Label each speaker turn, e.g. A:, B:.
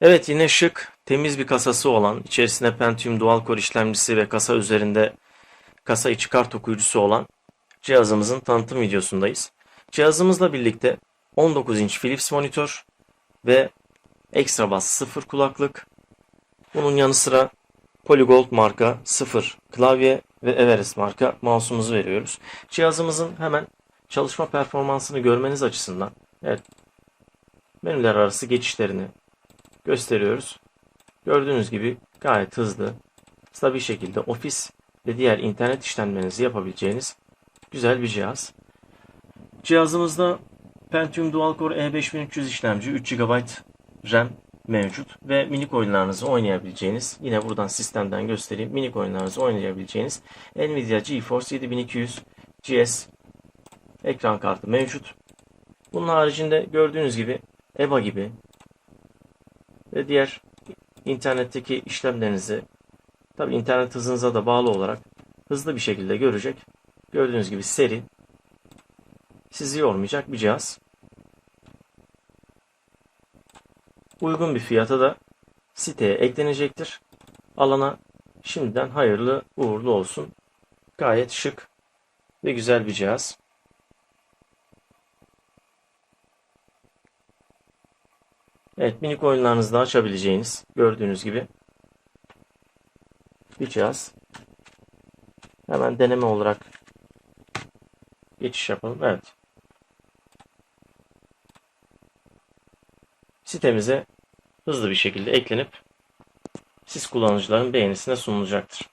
A: Evet yine şık, temiz bir kasası olan, içerisinde Pentium Dual Core işlemcisi ve kasa üzerinde kasa içi kart okuyucusu olan cihazımızın tanıtım videosundayız. Cihazımızla birlikte 19 inç Philips monitör ve ekstra bas 0 kulaklık. Bunun yanı sıra Polygold marka 0 klavye ve Everest marka mouse'umuzu veriyoruz. Cihazımızın hemen çalışma performansını görmeniz açısından evet menüler arası geçişlerini gösteriyoruz. Gördüğünüz gibi gayet hızlı, stabil şekilde ofis ve diğer internet işlemlerinizi yapabileceğiniz güzel bir cihaz. Cihazımızda Pentium Dual Core E5300 işlemci, 3 GB RAM mevcut ve minik oyunlarınızı oynayabileceğiniz, yine buradan sistemden göstereyim, minik oyunlarınızı oynayabileceğiniz Nvidia GeForce 7200 GS ekran kartı mevcut. Bunun haricinde gördüğünüz gibi EVA gibi ve diğer internetteki işlemlerinizi tabi internet hızınıza da bağlı olarak hızlı bir şekilde görecek. Gördüğünüz gibi seri sizi yormayacak bir cihaz. Uygun bir fiyata da siteye eklenecektir. Alana şimdiden hayırlı uğurlu olsun. Gayet şık ve güzel bir cihaz. Evet minik oyunlarınızı da açabileceğiniz gördüğünüz gibi bir cihaz. Hemen deneme olarak geçiş yapalım. Evet. Sitemize hızlı bir şekilde eklenip siz kullanıcıların beğenisine sunulacaktır.